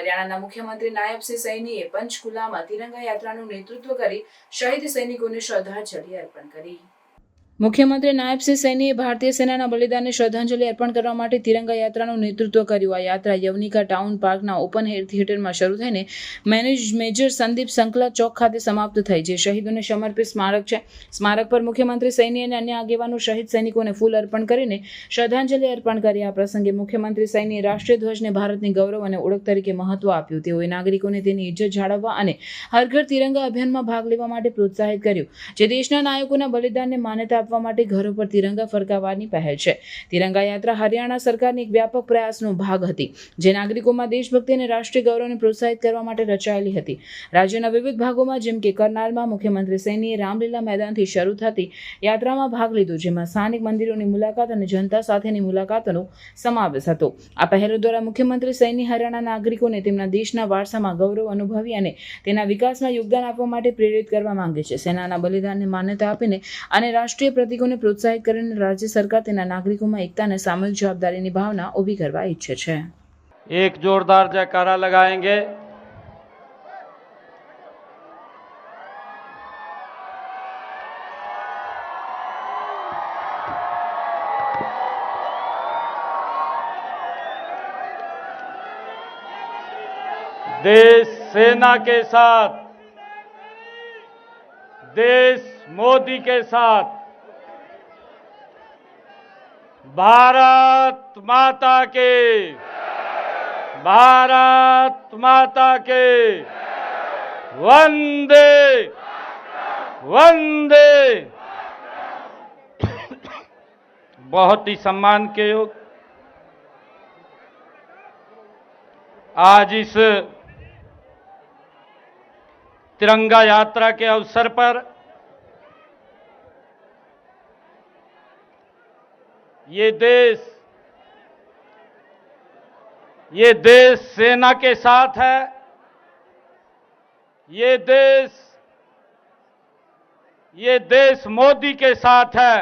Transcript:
હરિયાણાના મુખ્યમંત્રી નાયબસિંહ સૈનીએ પંચકુલામાં તિરંગા યાત્રાનું નેતૃત્વ કરી શહીદ સૈનિકોને શ્રદ્ધાંજલિ અર્પણ કરી મુખ્યમંત્રી નાયબસિંહ સિંહ સૈનીએ ભારતીય સેનાના બલિદાનને શ્રદ્ધાંજલિ અર્પણ કરવા માટે તિરંગા યાત્રાનું નેતૃત્વ કર્યું આ યાત્રા યવનિકા ટાઉન પાર્કના ઓપન એર થિયેટરમાં શરૂ થઈને મેનેજ મેજર સંદીપ સંકલા ચોક ખાતે સમાપ્ત થઈ જે શહીદોને સમર્પિત સ્મારક છે સ્મારક પર મુખ્યમંત્રી સૈની અને અન્ય આગેવાનો શહીદ સૈનિકોને ફૂલ અર્પણ કરીને શ્રદ્ધાંજલિ અર્પણ કરી આ પ્રસંગે મુખ્યમંત્રી સૈનીએ રાષ્ટ્રીય ધ્વજને ભારતની ગૌરવ અને ઓળખ તરીકે મહત્વ આપ્યું તેઓએ નાગરિકોને તેની ઇજ્જત જાળવવા અને હરઘર તિરંગા અભિયાનમાં ભાગ લેવા માટે પ્રોત્સાહિત કર્યું જે દેશના નાયકોના બલિદાનને માન્યતા આપવા માટે ઘરો પર તિરંગા ફરકાવવાની પહેલ છે તિરંગા યાત્રા હરિયાણા સરકારની એક વ્યાપક પ્રયાસનો ભાગ હતી જે નાગરિકોમાં દેશભક્તિ અને રાષ્ટ્રીય ગૌરવને પ્રોત્સાહિત કરવા માટે રચાયેલી હતી રાજ્યના વિવિધ ભાગોમાં જેમ કે કરનાલમાં મુખ્યમંત્રી સૈનીએ રામલીલા મેદાનથી શરૂ થતી યાત્રામાં ભાગ લીધો જેમાં સ્થાનિક મંદિરોની મુલાકાત અને જનતા સાથેની મુલાકાતોનો સમાવેશ હતો આ પહેલો દ્વારા મુખ્યમંત્રી સૈની હરિયાણા નાગરિકોને તેમના દેશના વારસામાં ગૌરવ અનુભવી અને તેના વિકાસમાં યોગદાન આપવા માટે પ્રેરિત કરવા માંગે છે સેનાના બલિદાનને માન્યતા આપીને અને રાષ્ટ્રીય પ્રતિગોને પ્રોત્સાહિત કરીને રાજ્ય સરકાર તેના નાગરિકોમાં એકતા અને સામૂહિક જવાબદારીની ભાવના ઉભી કરવા ઈચ્છે છે એક જોરદાર જયકારા લગાયંગે દેશ સેના કે સાથ દેશ મોદી કે સાથ भारत माता के भारत माता के वंदे वंदे बहुत ही सम्मान के योग आज इस तिरंगा यात्रा के अवसर पर ये देश ये देश सेना के साथ है ये देश ये देश मोदी के साथ है